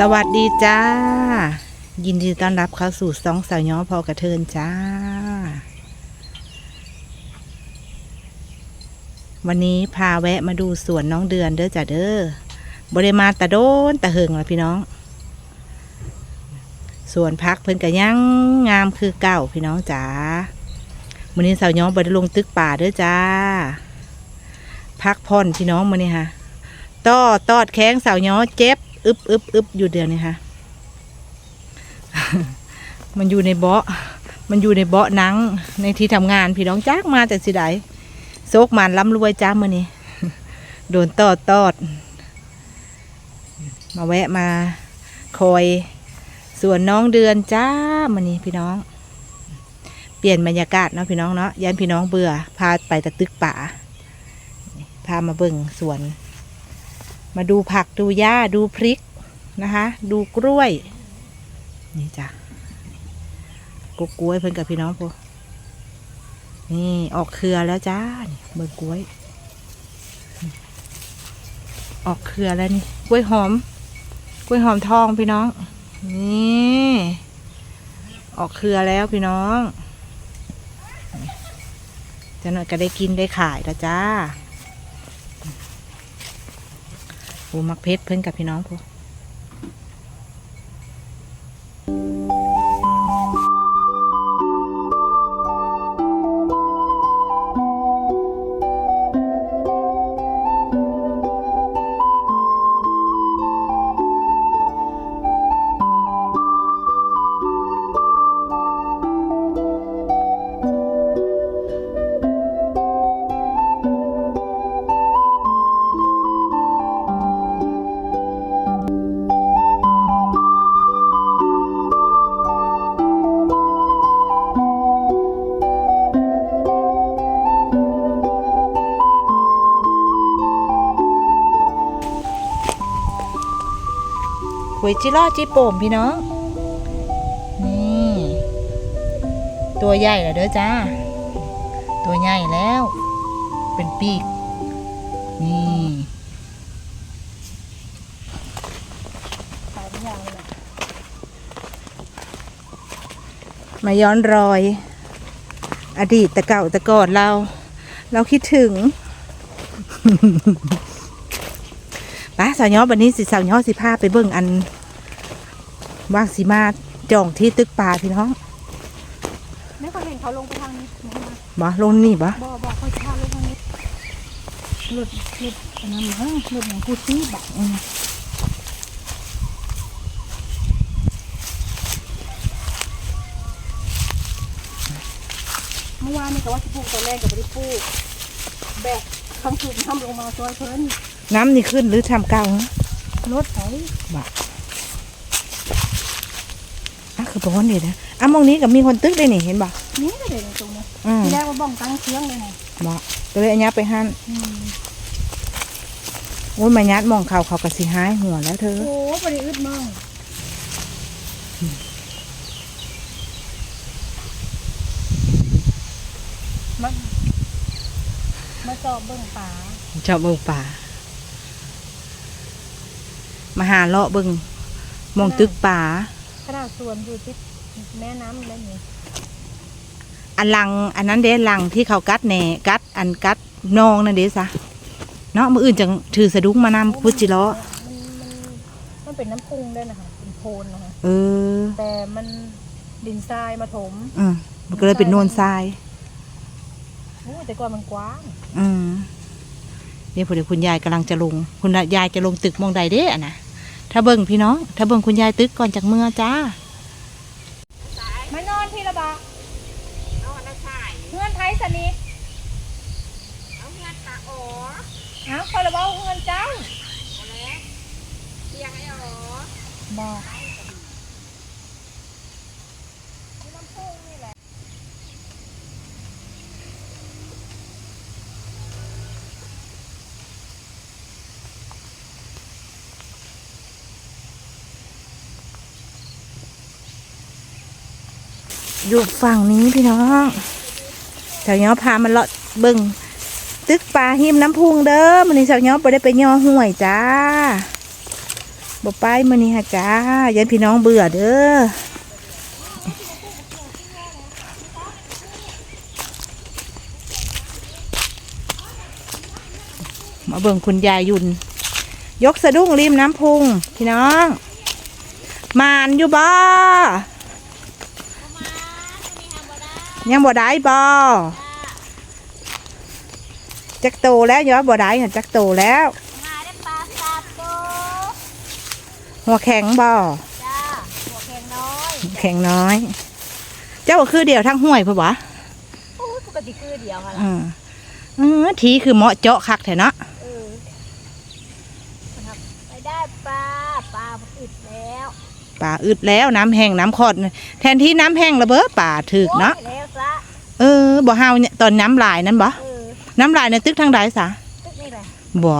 สวัสดีจ้า ยินดีต้อนรับเข้าสู่สองสาวย้อพอกระเทินจ้า วันนี้พาแวะมาดูสวนน้องเดือนเด้อจ้ะเด้อบริมาตะโดนตะเหิงละพี่น้องสวนพักเพิ่นกะยังงามคือเก่าพี่น้องจ๋าวันนี้สาวย้อบไดลงตึกป่าเด้อจ้า พักผ่อนพี่น้องมื้อนี้ค่ะต้อตอดแข้งสาวย้อเจ็บ อึบอึบอึบอยู่เดือนนี้ค่ะมันอยู่ในเบาะมันอยู่ในเบาะนังในที่ทำงานพี่น้องจากมาแต่สิไดโซกมันล้ำรวยจ้ามือนี้โดนตอดตอด มาแวะมาคอยส่วนน้องเดือนจ้ามือนี้พี่น้อง เปลี่ยนบรรยากาศเนาะพี่น้องเนาะยันพี่น้องเบื่อพาไปตะตึกป่าพามาเบิ่งสวน มาดูผักดูหญ้าดูพริกนะคะ ดูกล้วย นี่จ้ะกูกล้วยเพิ่นกับพี่น้องพวกนี่ออกเครือแล้วจ้านี่เบิ่งกล้วย ออกเครือแล้วนี่กล้วยหอม กล้วยหอมทองพี่น้อง นี่ออกเครือแล้วพี่น้องจะหน่อยก็ได้กินได้ขายแล้วจ้า ปูมักเพชรเพิ่นกับพี่น้องพูหวย จิล่อจิโป่มพี่น้อง นี่ ตัวใหญ่แล้วเด้อจ้า ตัวใหญ่แล้ว เป็นปีก นี่มาย้อนรอย อดีตต่เก่าต่ก่อนเรา เราคิดถึงไปสาวย้อวันนี้สิสาวย้อสิพาไปเบิ่งอัน ว่างสีมาจองที่ตึกป่าพี่น้องไม่เคยเห็นเขาลงไปทางนี้ไหมมาบ่ลงนี่บ่บอบอเขาชาลงทางนี้หลุดหลุดอันนั้นเหรอหลุดของพูดซี่บักอืมเมื่อวานนี่ก็ว่าจะปลูกตอนแรกก็ไม่ได้ปลูกแบกข้างสุดทำลงมาซอยเพิ่นน้ำนี่ขึ้นหรือทำเก่าฮะรถไถบ่อะ คือบ้อนเด็ดนะอะมองนี้กับมีคนตึกได้นี่เห็นบ่นี่ก็เด็ตรงนี้อืมที่แรกว่าบ้องตั้งเครื่องเลยไงบ่ก็เลยอันยับไปหันอืมโอ้ยมายัดมองเขาเขาก็สิหายหัวแล้วเธอ โอ้บริอึดมั่งมามาสอบเบิ่งป่าชอบเบิ่งป่ามาหาเลาะเบิ่งมองตึกป่า ขนาดสวนอยู่ที่แม่น้ำแล้วนี่อันลังอันนั้นเด้ลังที่เขากัดแหน่กัดอันกัดนองนั่นเด้ซะเนาะมืออื่นจังถือสะดุ้งมานำพุจิเลาะมันมันมันเป็นน้ำพุงด้วยนะคะเป็นโพนนะคะเออแต่มันดินทรายมาถมอืมมันก็เลยเป็นนวลทรายโอ้แต่ก่อนมันกว้างอืมเดี๋ยวพอดีคุณยายกำลังจะลง คุณยายจะลงตึกมองใดเด้อะนะ ถ้าเบิ่งพี่น้อง ถ้าเบิ่งคุณยายตึกก่อนจากเมื่อจ้า มานอนพี่ละบาเอาอันนั้นใส่เพื่อนไทยสนิทเอาเงินตาอ๋อเอาคอยละบาเพื่อนเจ้า เอาแล้วเตียงไอ้อ๋อบอก อยู่ฝั่งนี้พี่น้องสาวยอพามันเลาะเบิ่งตึกปลาหิมน้ำพุงเด้อมันนี้สาวยอไปได้ไปย่อห่วยจ้าบ่ไปมื้อนี้ฮะจ้ายันพี่น้องเบื่อเด้อมาเบิ่งคุณยายยุน ยกสะดุ้งริมน้ำพุง พี่น้อง มานอยู่บ่ ยังบ่ได้บ่จักโตแล้วย้อยบ่ได้หั่นจักโตแล้วหาได้ปลาสามตัวหัวแข็งบ่จ้าหัวแข็งน้อยแข็งน้อย เจ้าก็คือเดียวทั้งห้วยเพื่อวะโอ้ยปกติคือเดียวค่ะอืมอือทีคือเหมาะเจาะคักแท้เนาะเออนะครับไปได้ปลาปลาอึดแล้วป่าอึดแล้วน้ำแห้งน้ำขอดแทนที่น้ำแห้งระเบ้อป่าถึกเนาะโอ้ยแล้วซะเออบ่เฮาเนี่ยตอนน้ำลายนั่นบ่เออน้ำลายในตึกทางใดสะตึกนี่แหละบ่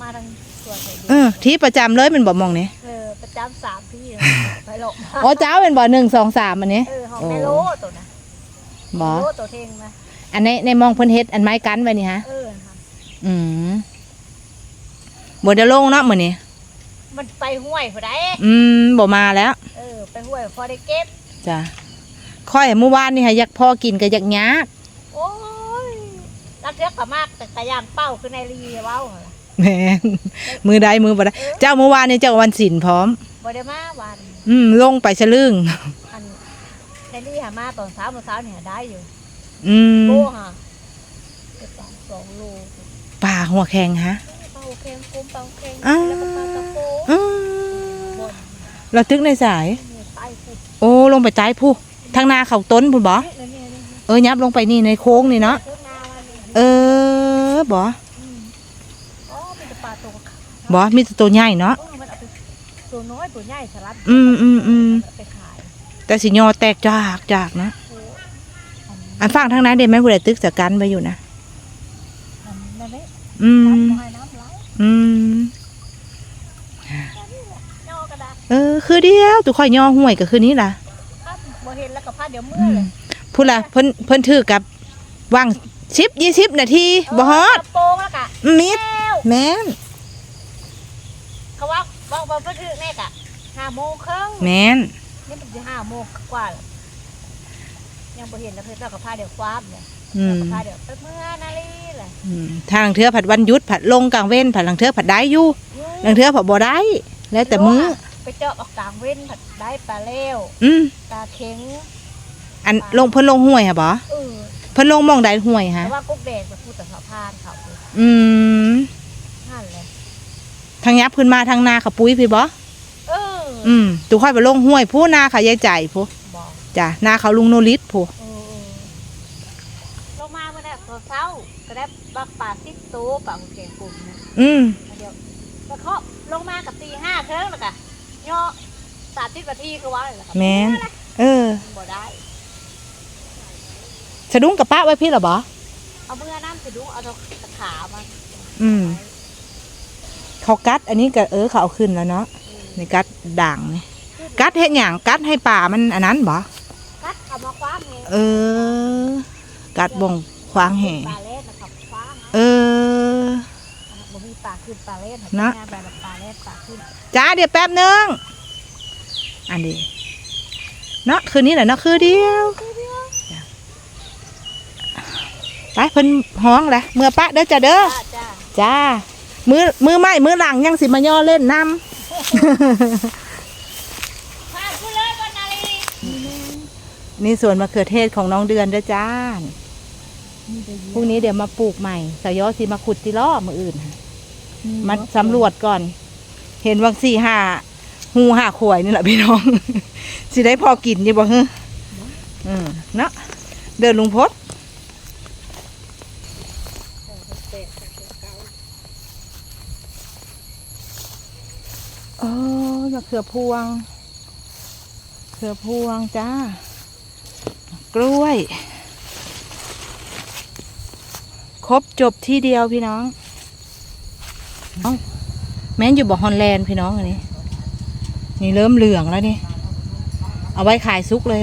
มาทางส่วนไหนดีเออที่ประจำเลยเป็นบ่มองนี่เออประจำสามที่เลยไปหลบมาอ๋อเจ้าเป็นบ่หนึ่งสองสามอันนี้เออของแม่โลตัวนะบ่โลตัวเทงนะอันในในมองเพิ่นเฮ็ดอันไม้กันไว้นี่ฮะ เออค่ะอืมบ่ได้ลงเนาะมื้อนี้มันไปห้วยผู้ใดอืมบ่มาแล้วเออไปห้วยพอได้เก็บจ้ะค่อยเมื่อวานนี่ค่ะอยากพอกินก็อยากยากโอ้ย รักเรียกกมากแต่กระยางเป้าคือในรีเว้าเหรอแหมนมือใดมือบ่ได้เจ้าเมื่อวานนี่เจ้าวันศิลพร้อม บ่ได้มาวันอืมลงไปชะลึงอันในรีหามาตอนเช้าเมื่อเช้าเนี่ยได้อยู่อืมโลฮะเก็บสองสองโลป่าหัวแข็งฮะ เป้าเค็มกุ้มเป้าเค็มอ้าว แล้วก็ปลาตะโพอืมบนเราตึกในสาย นี่ใต้ฟุดโอ้ลงไปใต้ผู้ทางนาเขาต้นพุ่นบ่นี่นี่นี่นี่เออยับลงไปนี่ในโค้งนี่เนาะเพิ่งนาวันนี้ เออบ่อืมอ๋อเป็นแต่ปลาตัวขาวบ่มีแต่ตัวใหญ่เนาะเออมันเอาไปตัวน้อยตัวใหญ่สลัดอืมอืมอืมเอาไปขายแต่สิยอแตกจากจากนะโอ้อันอันฟังทางนั้นได้ไหมผู้ใดตึกสกันไว้อยู่นะอันนั่นแหละอืมน้ำลายน้ำไหลอืมย่อกระดาษเออ คือเดียวตัวข่อยย่อห่วยก็คือนี้ล่ะพัดบ่เห็นแล้วก็พัดเดี๋ยวมือือมเลยพูดละเพิ่นเพิ่นถือกับว่าง สิบยี่สิบนาทีบ่ฮอดกระโปรงแล้วกะมิดแล้วแม่นเขาว่าบอกบอกก็คือแน่กะห้าโมงครึ่งแม่นนี่มันจะห้าโมงกว่าแล้วยังบ่เห็นแล้วเพิ่นเจ้ากับพาเดี๋ยวความเนี่ยอืมเจ้ากับพาเดี๋ยวไปเมื่อนาลีเลยอืมทางเทือผัดวันหยุดผัดลงกลางเว้นผัดหลังเทือผัดได้อยู่หลังเทือผัดบ่ได้ แล้วแต่มื้อไปเจาะออกกลางเว้นผัดได้ปลาเล้วอืมปลาเค็งอันลงเพิ่นลงห้วยฮะบ่ เออเพิ่นลงหมองใดห้วยฮะแต่ว่ากุ๊กแดงไปพูดแต่สะพานเขาเลยอืมนั่นเลยทางยับขึ้นมาทางนาเขาปุ้ยพี่บ่เอออืมตูค่อยไปลงห้วยผู้นาเขายายใจผู้บอกจ้ะนาเขาลุงโนริสผู้เออลงมาเมื่อไหร่ตอนเช้าก็ได้บักป่าติดโต๊ะป่าหุเกงกลุ่มนะอืมเดี๋ยวแล้วเขาลงมากับตีห้าเทิงแล้วกะย่อสามสิบนาทีคือว่าเลยเหรอครับแม่นเออบ่ได้สะดุ้งกับป้าไว้พี่เหรอบ่เอาเมื่อน้ำไปดูเอาตะขามาอืมเขากัด อันนี้ก็เออเขาเอาขึ้นแล้วเนาะในกัดด่างนี่กัดเฮ็ดหยังกัดให้ป่ามันอันนั้นบ่กัดเอามาคว้างไงเออ กัดบ่งควางแห่ปลาเล่นนะครับคว้างเออบ่มีปลาขึ้นปลาเล่นนะงานแบบปลาเล่นปลาขึ้นจ้าเดี๋ยวแป๊บนึงอันนี้เนาะคืนนี้แหละเนาะคือเดียวจ้ะ ไปเพิ่นห้องแหละเมื่อปะเด้อจ้าเด้อจ้าจ้าจ้ามือมือไม้มือหลังยังสิมาย่อเล่นน้ผ่านกูเลยวันนาลีำนี่ส่วนมะเขือเทศของน้องเดือนเด้อจ้าพรุ่งนี้เดี๋ยวมาปลูกใหม่สายอสิมาขุดที่ล้อมืออื่นค่ะมาสำรวจก่อน เห็นวังสี่ห้าหูห้าขวยนี่แหละพี่น้อง สิได้พอกินอยี่บ่เฮ้ออืมเนาะเดินลุงพศโอ้ย มะเขือพวงเขือพวงจ้า กล้วย ครบจบที่เดียวพี่น้องเอาแม่นอยู่บ่อฮอนแลนด์พี่น้องอันนี้ นี่เริ่มเหลืองแล้วนี่ เอาไว้ขายซุกเลย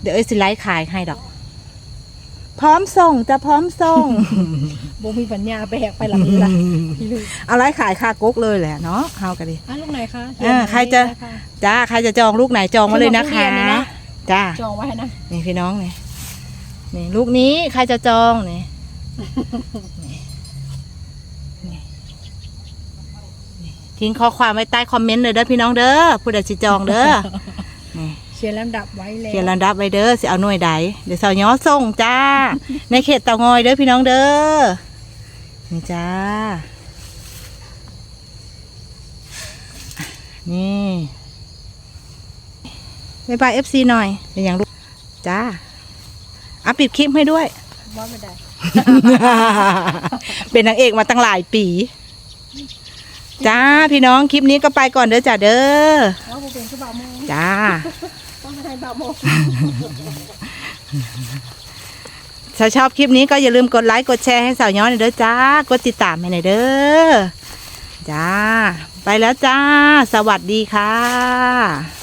เดี๋ยวเอ้ยสิไลฟ์ขายให้ดอก พร้อมส่งจะพร้อมส่ง บ่มีปัญญาแบกไปหลับละพี่ลืมเอาไรขายค่ากกเลยแหละเนาะเอากันดิ อะลูกไหนคะอ่าใครจะ จ้าใครจะจองลูกไหนจองมาเลยนะคะขนมทุเรียนนี่นะจ้าจองไว้นะนี่พี่น้องนี่นี่ลูกนี้ใครจะจองนี่นี่นี่นี่ทิ้งข้อความไว้ใต้คอมเมนต์เลยเด้อพี่น้องเด้อผู้ใดสิจองเด้อนี่เขียนลำดับไว้แล้วเขียนลำดับไว้เด้อสิเอาหน่วยใดเดี๋ยวสาวย้อส่งจ้า ในเขตเตางอยเด้อพี่น้องเด้อ นี่จ้า นี่บายบายเอฟซีหน่อย เป็นอย่างลูก จ้าอะปิดคลิปให้ด้วยว่าไม่ได้ เป็นนางเอกมาตั้งหลายปี จ้า พี่น้องคลิปนี้ก็ไปก่อนเด้อจ้าเด้อ ว่าบ่เป็นคือบ่าวโมงจ้า ต้องให้บ่าวโมง ถ้าชอบคลิปนี้ก็อย่าลืมกดไลค์กดแชร์ให้สาวย้อนหน่อยเด้อจ้ากดติดตามให้หน่อยเด้อจ้า ไปแล้วจ้า สวัสดีค่ะ